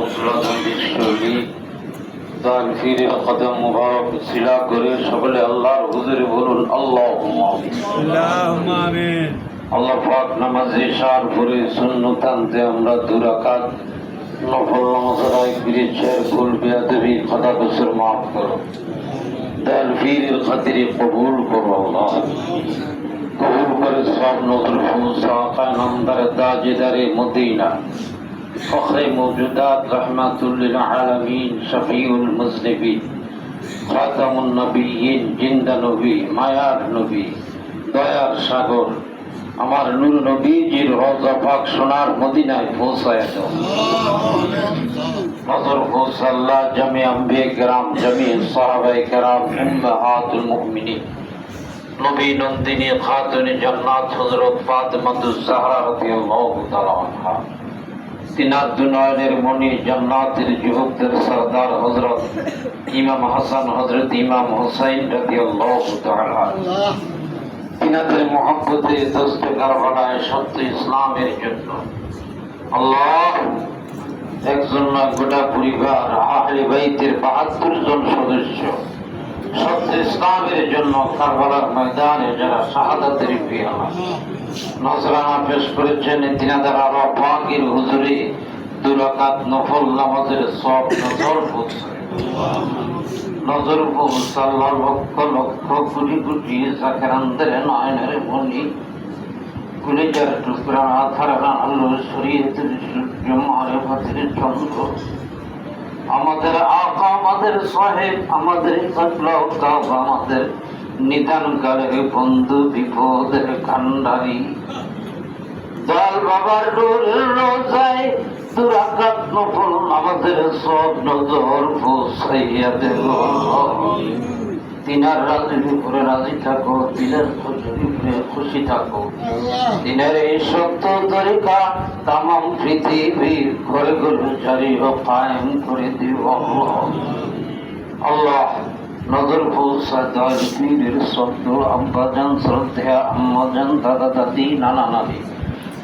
অবসরত তার ফিরে কদম মুবারক শিলা করে সকলে আল্লাহর হুজুরে বলুন আল্লাহ ফিরে ছেড় কুল বেয়াদবি খদা কসুর মাফ করো। তার ফিরের খাতিরে কবুল করো আল্লাহ। কবুল করে সব নজর ফৌসা কায়নামদারে দাজেদারে মদিনা। فخر موجودات رحمة للعالمين شفيع المذنبين خاتم النبيين জিন্দ নবী মায়ার নবী দয়ার সাগর আমার নূর নবীজির রওজা পাক সোনার মদিনায় পৌঁছায় দাও নজর পৌঁছাল্লাহ জমি আম্বে কেরাম জমি সাহাবাই কেরাম উম্মাহাতুল মুমিনিন নবী নন্দিনী খাতুনে জান্নাত হযরত ফাতেমাতুজ জাহরা রাদিয়াল্লাহু তাআলা আনহা তিনার মনি জান্নাতের যুবকদের সরদার হযরত ইমাম হাসান হযরত ইমাম হুসাইন রাদিয়াল্লাহু তাআলা তিনাদের মহব্বতে দোস্ত কারবালায় সত্য ইসলামের জন্য। আল্লাহ একজন না গোটা পরিবার আহলে বাইতের বাহাত্তর জন সদস্য। সত্য ইসলামের জন্য কারবালার ময়দানে যারা শাহাদাতের নজরানা পেশ করেছেন তিনাদের আরও পাকের হুজুরে দুরাকাত নফল নামাজের সব নজর পড়ছে। নজর পৌঁছাল্লাহ লক্ষ লক্ষ কোটি কোটি জাকেরান্দের নয়নের মনি। কুলেজার টুকরা আধার আলো সূর্য মারেফতের চন্দ্র আমাদের আকা আমাদের সাহেব, আমাদের আমাদের নিদান করে বন্ধু বিপদের কান্ডারি। দল বাবার রোজায় আমাদের সব নজর পৌঁছাইয়া দেব তিনার রাজির উপরে রাজি থাকো খুশির উপরে খুশি থাকো। দিনের এই সত্য তরিকা তামাম পৃথিবীর ঘরে ঘরে জারি ও কায়েম করে দিব আল্লাহ। নজর পৌঁছা দল পীরের শব্দ, আব্বাজান শ্রদ্ধা আম্মাজান দাদা দাদি, নানা নানি।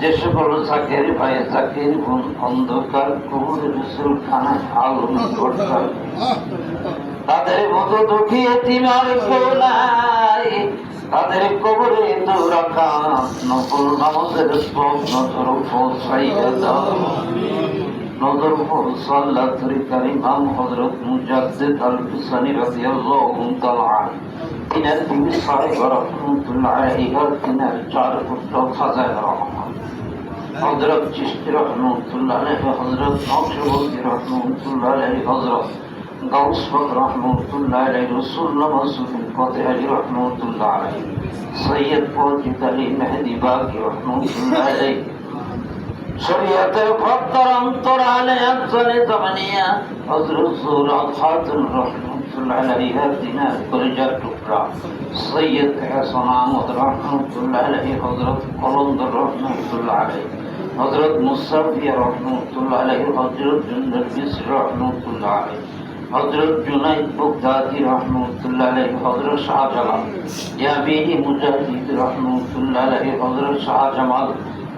যে সকল চাকের ভাই চাকের অন্ধকার কুহুর রসুল খানায় করতাম তাদের মতো দুঃখী তিনার কোলাই তাদের কবরে তো রাখা নকল নামদের স্বপ্ন তোর পৌঁছাইয়া দাও। নজর পৌঁছাল্লাহ তরিকার ইমাম হজরত মুজাদ্দিদ আল হুসানি রাদিয়াল্লাহু তাআলা আনহু তিনার বিবি সাহেব রহমতুল্লাহ আলাইহা তিনার চার পুত্র খাজায় রহমান হজরত চিশতি রহমতুল্লাহ আলাইহি হজরত নকশবন্দি রহমতুল্লাহ আলাইহি হজরত গাউস পাক রহমতুল্লাহ আলাইহি রাসূলুল্লাহ মাসুদ ফাতিহ আলী রহমতুল্লাহ আলাইহি সৈয়দ ফৌজিদ আলী মেহেদি বাকি রহমতুল্লাহ আলাইহি শরীয়তের ভক্তর অন্তরালে একজনে জমানিয়া হযরত সুরা খাতুন রহমাতুল্লাহ আলাইহা দিনার পরিজার টুকরা সৈয়দ হাসান আহমদ রহমাতুল্লাহ আলাইহি হযরত কলন্দর রহমাতুল্লাহ আলাইহি হযরত মুসাফিয়া রহমাতুল্লাহ আলাইহি হযরত জুন্নাত বিসর রহমাতুল্লাহ আলাইহি হযরত জুনাইদ বগদাদি রহমাতুল্লাহ আলাইহি হযরত শাহজালাল ইয়াবিনি মুজাহিদ রহমাতুল্লাহ আলাইহি হযরত শাহজামাল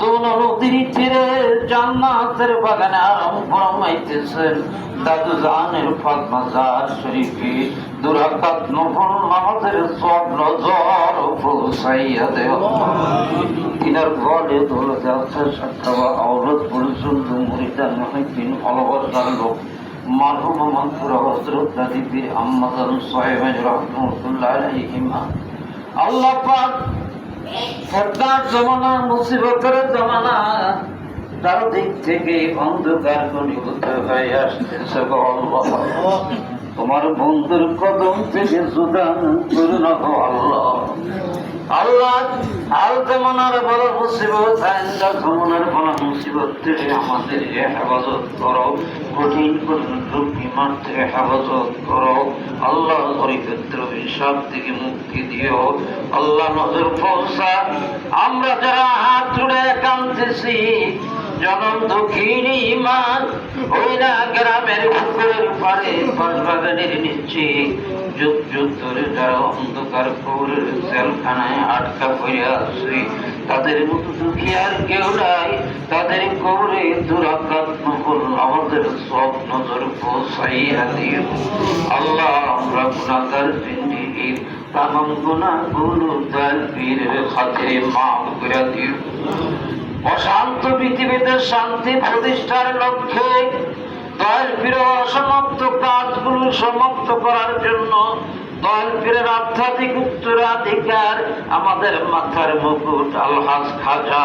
দোল নদীর তীরে জান্নাতের বাগানে আরাম ফরমাইতেছেন। দাদু জানের ফাতমা জার শরীফে দুরাকাত নফল নামাজের সব নজর পৌঁছাইয়া দেও তিনার গলে দোল যাচ্ছে লোক। মারহুম মানপুরা হজরত দাদি পীর আম্মাদান সাহেব আল্লাহ সরকার জমানা মুসিবতের জমানা তার দিক থেকে অন্ধকার ঘনীভূত হয়ে আসতেছে। তোমার বন্ধুর কদম থেকে সুদান পূর্ণ গো আল্লাহ। আল্লাহ আল জমানার বড় মুসিবত আইন্দা জমানার বড় মুসিবত থেকে আমাদের হেফাজত করো, কঠিন কঠিন রূপ থেকে হেফাজত করো। আল্লাহ পরিক্ষেত্র হিসাব থেকে মুক্তি দিও। আল্লাহ নজর পৌঁছা। আমরা যারা হাত জুড়ে কাঁদতেছি জনম দক্ষিণী ইমান ওই না গ্রামের পুকুরের পারে বাগানের নিচে যুগ যুগ ধরে যারা অন্ধকার জেলখানায় আটকা পড়ে আছে। তাদের মতো দুঃখী আর কেউ নাই, তাদের কবরে দুরাকাত নকল আমাদের সব নজর পৌঁছাইয়া দিও। আল্লাহ, আমরা গুণাগার জিন্দিগির তামাম গুণা গুলো তার পীরের খাতিরে মাফ করে দিও। অশান্ত পৃথিবীতে শান্তি প্রতিষ্ঠার লক্ষ্যে দয়াল ফিরে অসমাপ্ত কাজগুলো সমাপ্ত করার জন্য দয়াল ফিরের আধ্যাত্মিক উত্তরাধিকার আমাদের মাথার মুকুট, আলহাজ খাজা।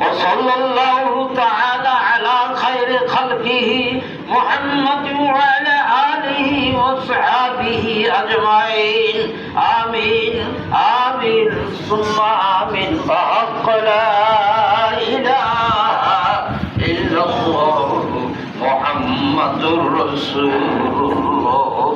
وصلى الله تعالى على خير خلقه محمد وعلى آله وصحابه أجمعين آمين آمين ثم آمين فحق لا إله إلا الله محمد رسول الله